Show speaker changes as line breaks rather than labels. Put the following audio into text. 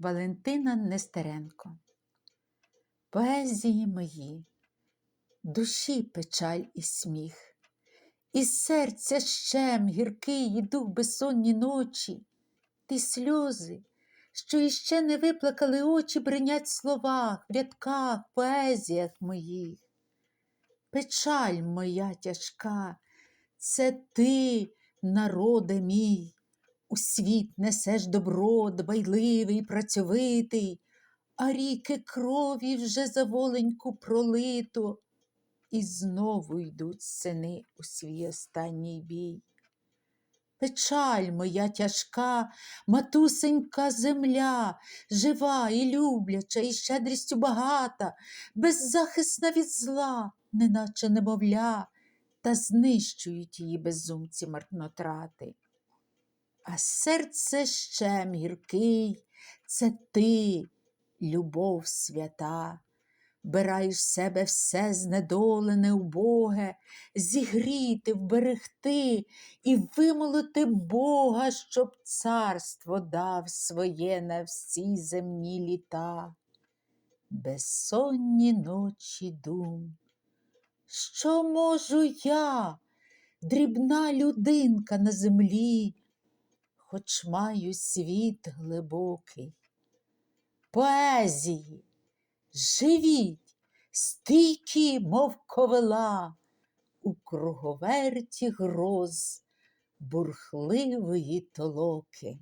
Валентина Нестеренко. Поезії мої, душі печаль і сміх, із серця щем гіркий і дух безсонні ночі, ти сльози, що іще не виплакали очі, бринять в словах, в рядках, поезіях моїх. Печаль моя тяжка, це ти, народе мій, у світ несеш добро, дбайливий, працьовитий, а ріки крові вже за воленьку пролито, і знову йдуть сини у свій останній бій. Печаль моя тяжка, матусенька земля, жива і любляча, і щедрістю багата, беззахисна від зла, неначе немовля, та знищують її безумці марнотрати. А серце щем гіркий, це ти, любов свята, бираєш себе все знедолене, убоге, зігріти, вберегти і вимолити Бога, щоб царство дав своє на всі земні літа. Безсонні ночі дум. Що можу я, дрібна людинка на землі, хоч маю світ глибокий. Поезії, живіть, стійкі, мов ковила, у круговерті гроз бурхливої толоки.